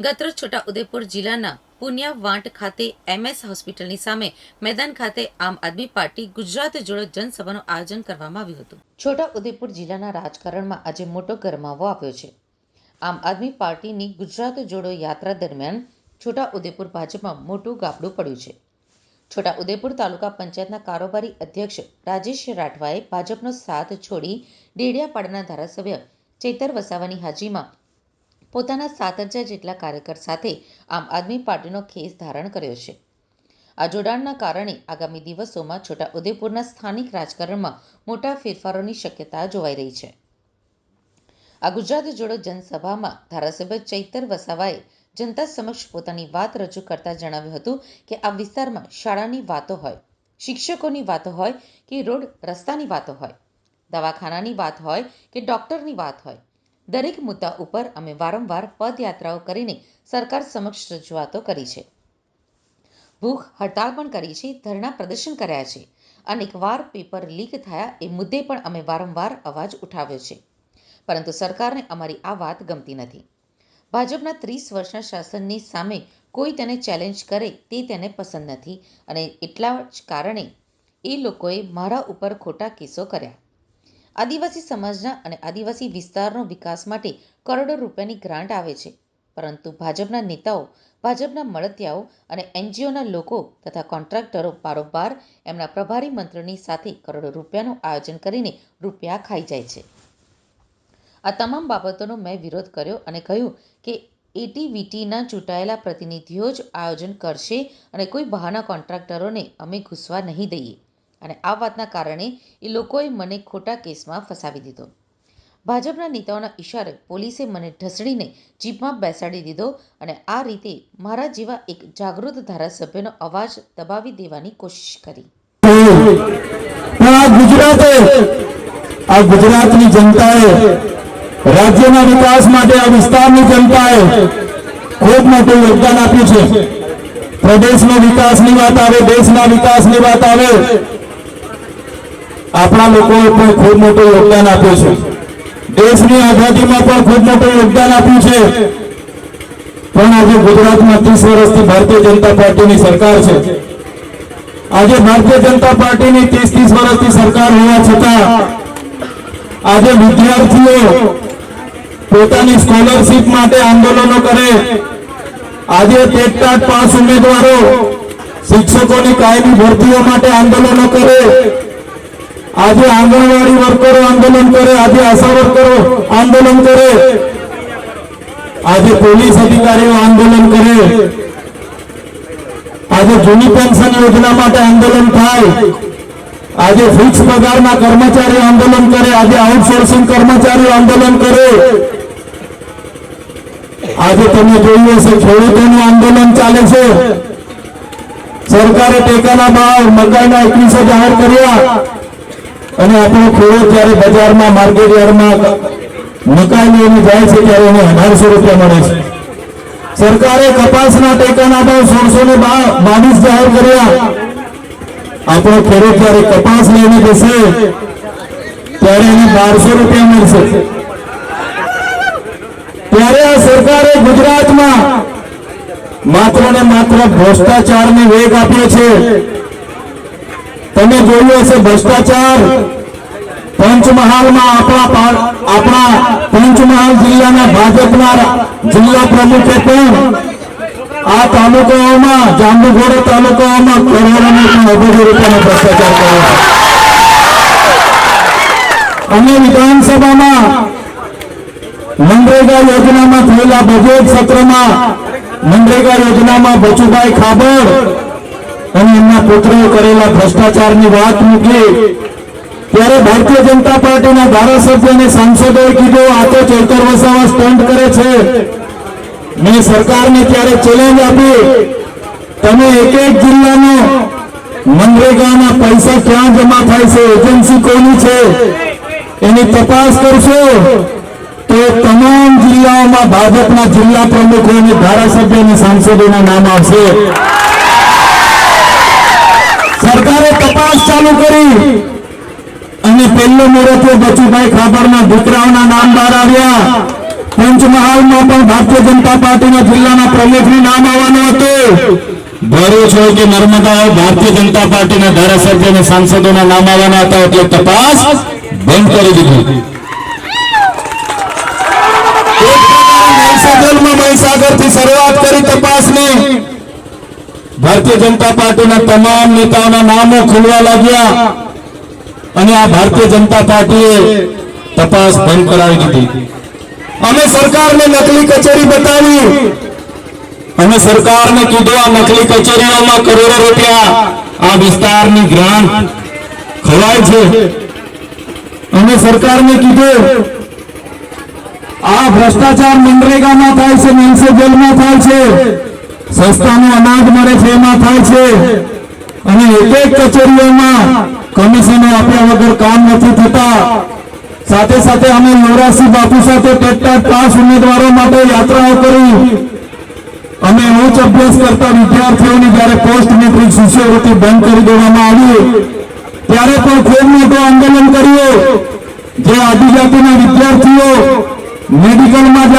ગતરોજ છોટા ઉદેપુર જિલ્લાના પુનિયા વાંટ ખાતે એમએસ હોસ્પિટલની સામે મેદાન ખાતે આમ આદમી પાર્ટી ગુજરાત જોડો જનસભાનું આયોજન કરવામાં આવ્યું હતું. છોટા ઉદેપુર જિલ્લાના રાજકારણમાં આજે મોટો ગરમાવો આવ્યો છે. આમ આદમી પાર્ટીની ગુજરાત જોડો યાત્રા દરમિયાન છોટા ઉદેપુર ભાજપમાં મોટું ગાબડું પડ્યું છે. છોટા ઉદેપુર તાલુકા પંચાયતના કારોબારી અધ્યક્ષ રાજેશ રાઠવાએ ભાજપનો સાથ છોડી ડેડિયાપાડાના ધારાસભ્ય ચૈતર વસાવાની હાજીમાં પોતાના સાત હજાર જેટલા કાર્યકર સાથે આમ આદમી પાર્ટીનો ખેસ ધારણ કર્યો છે. આ જોડાણના કારણે આગામી દિવસોમાં છોટા ઉદેપુરના સ્થાનિક રાજકારણમાં મોટા ફેરફારોની શક્યતા જોવાઈ રહી છે. આ ગુજરાત જોડો જનસભામાં ધારાસભ્ય ચૈતર વસાવાએ જનતા સમક્ષ પોતાની વાત રજૂ કરતા જણાવ્યું હતું કે આ વિસ્તારમાં શાળાની વાતો હોય, શિક્ષકોની વાતો હોય કે રોડ રસ્તાની વાતો હોય, દવાખાનાની વાત હોય કે ડૉક્ટરની વાત હોય દરેક મુદ્દા ઉપર અમે વારંવાર પદયાત્રાઓ કરીને સરકાર સમક્ષ રજૂઆતો કરી છે. ભૂખ હડતાળ પણ કરી છે, ધરણા પ્રદર્શન કર્યા છે. અનેકવાર પેપર લીક થયા એ મુદ્દે પણ અમે વારંવાર અવાજ ઉઠાવ્યો છે. પરંતુ સરકારને અમારી આ વાત ગમતી નથી. ભાજપના ત્રીસ વર્ષના શાસનની સામે કોઈ તેને ચેલેન્જ કરે તે તેને પસંદ નથી અને એટલા જ કારણે એ લોકોએ મારા ઉપર ખોટા કેસો કર્યા. આદિવાસી સમાજના અને આદિવાસી વિસ્તારનો વિકાસ માટે કરોડો રૂપિયાની ગ્રાન્ટ આવે છે. પરંતુ ભાજપના નેતાઓ, ભાજપના મળતિયાઓ અને એનજીઓના લોકો તથા કોન્ટ્રાક્ટરો બારોબાર એમના પ્રભારી મંત્રીની સાથે કરોડો રૂપિયાનું આયોજન કરીને રૂપિયા ખાઈ જાય છે. આ તમામ બાબતોનો મેં વિરોધ કર્યો અને કહ્યું કે એટીવીટીના ચૂંટાયેલા પ્રતિનિધિઓ જ આયોજન કરશે અને કોઈ બહારના કોન્ટ્રાક્ટરોને અમે ઘૂસવા નહીં દઈએ. અને આ વાતના કારણે એ લોકોએ મને ખોટા કેસમાં ફસાવી દીધો. ભાજપના નેતાઓના ઇશારે પોલીસે મને ઢસડીને જીપમાં બેસાડી દીધો અને આ રીતે મારા જેવા એક જાગૃત ધારાસભ્યનો અવાજ દબાવી દેવાની કોશિશ કરી. ગુજરાતે, આ ગુજરાતની જનતાએ, રાજ્યના વિકાસ માટે આ વિસ્તારની જનતાએ ખૂબ મોટું યોગદાન આપ્યું છે. પ્રદેશનો વિકાસની વાત આવે, દેશના વિકાસની વાત આવે આપણા લોકોએ પણ ખૂબ મોટું યોગદાન આપ્યું છે. દેશની આઝાદીમાં પણ ખૂબ મોટું યોગદાન આપ્યું છે. પણ આજે ગુજરાતમાં ત્રીસ વર્ષથી ભારતીય જનતા પાર્ટીની સરકાર છે. આજે ભારતીય જનતા પાર્ટીની ત્રીસ ત્રીસ વર્ષથી સરકાર હોવા છતાં આજે વિદ્યાર્થીઓ પોતાની સ્કોલરશીપ માટે આંદોલનો કરે. આજે ટેટટાટ પાસ ઉમેદવારો શિક્ષકોની કાયમી ભરતીઓ માટે આંદોલનો કરે. આજે આંગણવાડી વર્કરો આંદોલન કરે, આજે આશા વર્કરો આંદોલન કરે. આજે પોલીસ અધિકારીઓ આંદોલન કરે. આજે જૂની પેન્શન યોજના માટે આંદોલન થાય. આજે ફિક્સ પગારના કર્મચારીઓ આંદોલન કરે, આજે આઉટસોર્સિંગ કર્મચારીઓ આંદોલન કરે. આજે તમે જોયું હશે, ખેડૂતોનું આંદોલન ચાલે છે. સરકારે ટેકાના ભાવ, મકાઈના એકવીસો જાહેર કર્યા. અને આપણો ખેડૂત જ્યારે બજારમાં માર્કેટ યાર્ડમાં મકાઈ લઈને જાય છે ત્યારે એને અઢારસો રૂપિયા મળે છે. સરકારે કપાસના ટેકાના ભાવ સોળસો ને બાવીસ જાહેર કર્યા. આપણો ખેડૂત જ્યારે કપાસ લઈને જશે ત્યારે એને બારસો રૂપિયા મળશે. ત્યારે આ સરકારે ગુજરાતમાં માત્ર ને માત્ર ભ્રષ્ટાચારને વેગ આપ્યો છે. તમે જોયું હશે ભ્રષ્ટાચાર. પંચમહાલમાં આપણા આપણા પંચમહાલ જિલ્લાના ભાજપના જિલ્લા પ્રમુખે પણ આ તાલુકાઓમાં, જાંબુઘોડા તાલુકાઓમાં કરોડોનો ભ્રષ્ટાચાર કર્યો અને વિધાનસભામાં મનરેગા યોજનામાં થયેલા બજેટ સત્રમાં મનરેગા યોજનામાં બચુભાઈ ખાબર અને એમના પુત્રોએ કરેલા ભ્રષ્ટાચારની વાત મૂકી ત્યારે ભારતીય જનતા પાર્ટીના ધારાસભ્ય અને સાંસદોએ કીધું, આ તો ચેતર વસાવા સ્ટન્ટ કરે છે. મેં સરકારને ત્યારે ચેલેન્જ આપી. તમે એક એક જિલ્લાનો મનરેગાના પૈસા ક્યાં જમા થાય છે? એજન્સી કોની છે? એની તપાસ કરશો તો તમામ જિલ્લાઓમાં ભાજપના જિલ્લા પ્રમુખો અને ધારાસભ્ય અને સાંસદોના નામ આવશે. સરકારે તપાસ ચાલુ કરી. અને પહેલો મુહૂર્તે બચુભાઈ ખાબરના દીકરાઓના નામ બહાર આવ્યા. પંચમહાલમાં પણ ભારતીય જનતા પાર્ટીના જિલ્લાના પ્રમુખનું નામ આવવાનું હતું. ભરું હોય કે નર્મદા ભારતીય જનતા પાર્ટીના ધારાસભ્ય અને સાંસદોના નામ આવવાના હતા એટલે તપાસ બંધ કરી દીધી. મહીસાગરથી શરૂઆત કરી તપાસની. ભારતીય જનતા પાર્ટીના તમામ નેતાઓના નામો ખુલવા લાગ્યા અને આ ભારતીય જનતા પાર્ટીએ તપાસ બંધ કરાવી દીધી. અમે સરકારને નકલી કચેરી બતાવી અને સરકારને કીધું, આ નકલી કચેરીઓમાં કરોડો રૂપિયા આ વિસ્તારની ગ્રાન્ટ ખવાય છે. અને સરકારને કીધું, આ ભ્રષ્ટાચાર મનરેગામાં થાય છે, મીન્સે જેલમાં થાય છે. સસ્તાનું અનાજ મળે છે, એમાં થાય છે. અને એક એક કચેરીઓમાં કમિશનો આપ્યા વગર કામ નથી થતા. સાથે સાથે અમે નવરાશી બાપુ સાથે ટેટ પાસ ઉમેદવારો માટે યાત્રાઓ કરી. અમે ઉચ્ચ અભ્યાસ કરતા વિદ્યાર્થીઓની જ્યારે પોસ્ટ મેટ્રિક શિષ્યવૃત્તિ બંધ કરી દેવામાં આવી, ત્યારે પણ ખૂબ મોટું આંદોલન કર્યું. જે આદિજાતિના વિદ્યાર્થીઓ મેડિકલમાં